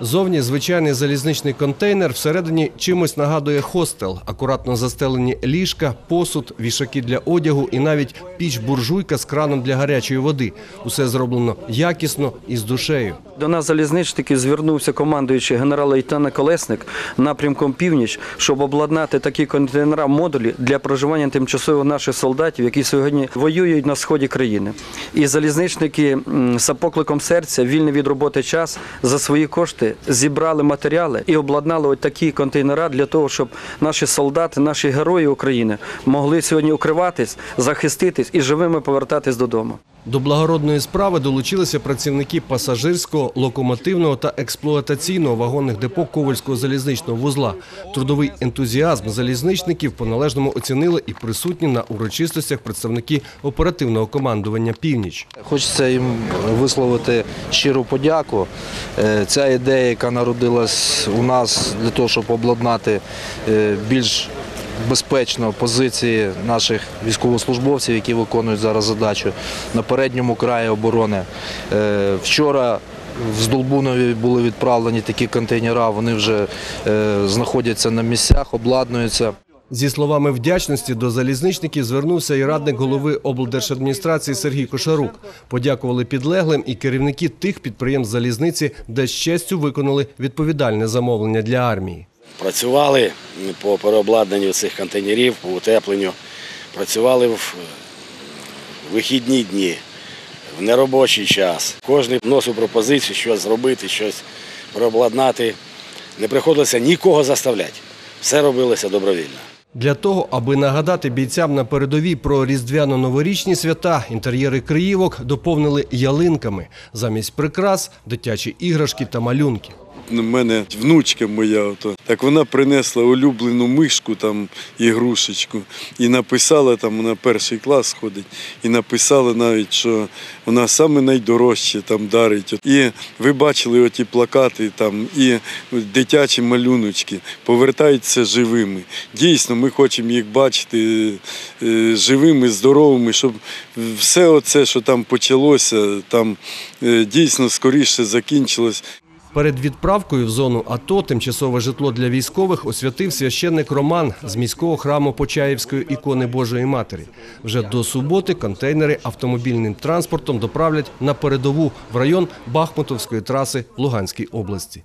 Зовні звичайний залізничний контейнер всередині чимось нагадує хостел, акуратно застелені ліжка, посуд, вішаки для одягу і навіть піч-буржуйка з краном для гарячої води. Усе зроблено якісно і з душею. До нас залізничників звернувся командуючий генерал-лейтенант Колесник напрямком північ, щоб обладнати такі контейнера модулі для проживання тимчасово наших солдатів, які сьогодні воюють на сході країни. І залізничники м, з покликом серця, вільний від роботи час за свої кошти зібрали матеріали і обладнали ось такі контейнера для того, щоб наші солдати, наші герої України могли сьогодні укриватись, захиститись і живими повертатись додому. До благородної справи долучилися працівники пасажирського, локомотивного та експлуатаційного вагонних депо Ковальського залізничного вузла. Трудовий ентузіазм залізничників по-належному оцінили і присутні на урочистостях представники оперативного командування «Північ». Хочеться їм висловити щиру подяку. Е, Ця ідея, яка народилась у нас для того, щоб обладнати е, більш безпечно позиції наших військовослужбовців, які виконують зараз задачу на передньому краї оборони. Е, Вчора в Здолбунові були відправлені такі контейнера, вони вже е, знаходяться на місцях, обладнуються. Зі словами вдячності до залізничників звернувся і радник голови облдержадміністрації Сергій Кошарук. Подякували підлеглим і керівники тих підприємств залізниці, де з честю виконали відповідальне замовлення для армії. Працювали по переобладнанню цих контейнерів, по утепленню. Працювали в вихідні дні, в неробочий час. Кожен вносив пропозицію, щось зробити, щось переобладнати. Не приходилося нікого заставляти. Все робилося добровільно. Для того, аби нагадати бійцям на передовій про різдвяно-новорічні свята, інтер'єри Криївок доповнили ялинками. Замість прикрас – дитячі іграшки та малюнки. У мене внучка моя, ото, так вона принесла улюблену мишку, там, ігрушечку, і написала, там вона перший клас ходить, і написала навіть, що вона саме найдорожче там дарить. І ви бачили оті плакати, там, і дитячі малюночки повертаються живими. Дійсно, ми хочемо їх бачити е, живими, здоровими, щоб все оце, що там почалося, там е, дійсно скоріше закінчилось. Перед відправкою в зону АТО тимчасове житло для військових освятив священник Роман з міського храму Почаївської ікони Божої Матері. Вже до суботи контейнери автомобільним транспортом доправлять на передову в район Бахмутовської траси в Луганській області.